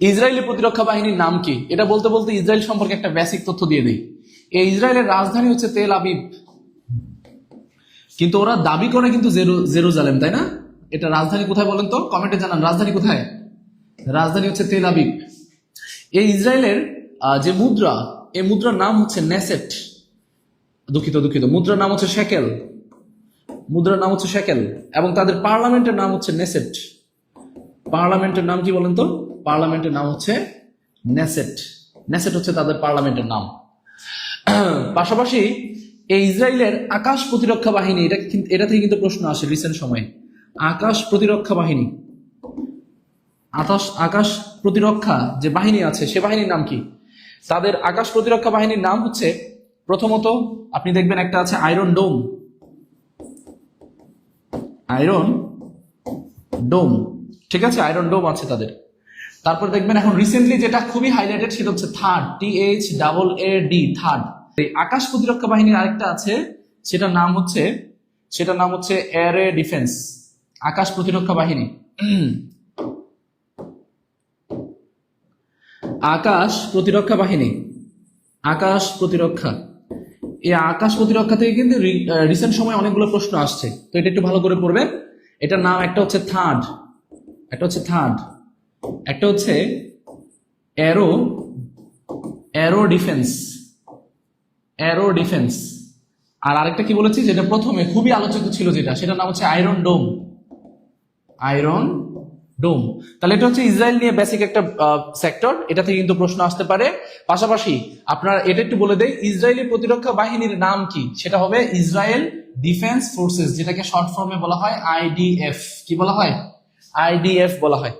Israeli প্রতিরক্ষা বাহিনীর নাম কি? এটা বলতে বলতে ইসরায়েল সম্পর্কে একটা বেসিক তথ্য দিয়ে দিই। এই ইসরায়েলের রাজধানী হচ্ছে তেল আবিব। কিন্তু ওরা দাবি করে কিন্তু জেরু- জেরুজালেম, তাই না? এটা রাজধানী কোথায় বলেন তো? কমেন্টে জানান, রাজধানী কোথায়? রাজধানী হচ্ছে তেল আবিব। এই ইসরায়েলের যে মুদ্রা, এই মুদ্রার নাম হচ্ছে নেসেট। দুঃখিত দুঃখিত। মুদ্রার নাম হচ্ছে শেকেল মুদ্রার নাম হচ্ছে শেকেল এবং তাদের পার্লামেন্টের নাম হচ্ছে নেসেট। পার্লামেন্টের নাম কি বলেন তো? পার্লামেন্টের নাম হচ্ছে নেসেট। নেসেট হচ্ছে তাদের পার্লামেন্টের নাম। পাশাপাশি এই ইসরায়েলের আকাশ প্রতিরক্ষা বাহিনী, এটা এটা থেকে কিন্তু প্রশ্ন আসে রিসেন্ট সময়ে। আকাশ প্রতিরক্ষা বাহিনী। আকাশ আকাশ প্রতিরক্ষা যে বাহিনী আছে, সে বাহিনীর নাম কি? তাদের আকাশ প্রতিরক্ষা বাহিনীর নাম হচ্ছে প্রথমত, আপনি দেখবেন একটা আছে আয়রন ডোম আয়রন ডোম ঠিক আছে? আয়রন ডোম আছে তাদের। তারপর দেখবেন এখন রিসেন্টলি যেটা খুবই হাইলাইটেড সেটা হচ্ছে third T H double A D third এই আকাশ প্রতিরক্ষা বাহিনীর আরেকটা আছে, সেটার নাম হচ্ছে, সেটার নাম হচ্ছে এয়ার ডিফেন্স আকাশ প্রতিরক্ষা বাহিনী। আকাশ প্রতিরক্ষা বাহিনী, আকাশ প্রতিরক্ষা। এই আকাশ প্রতিরক্ষা থেকে কিন্তু রিসেন্ট সময় অনেকগুলো প্রশ্ন আসছে। তো এটা একটু ভালো করে পড়বেন। এটার নাম একটা হচ্ছে থার্ড একটা হচ্ছে থার্ড একটা হচ্ছে arrow arrow defence arrow defence আর আরেকটা কি বলেছি? যেটা প্রথমে খুবই আলোচিত ছিল যেটা, সেটার নাম হচ্ছে আয়রন ডোম আয়রন ডোম তাহলে এটা হচ্ছে ইসরায়েল নিয়ে বেসিক একটা সেক্টর এটা থেকে কিন্তু প্রশ্ন আসতে পারে। পাশাপাশি আপনার এটা একটু বলে দেয় ইসরায়েলি প্রতিরক্ষা বাহিনীর নাম কি? সেটা হবে ইসরায়েল ডিফেন্স ফোর্সেস যেটাকে শর্ট ফর্মে বলা হয় আইডিএফ কি বলা হয়? আইডিএফ বলা হয়।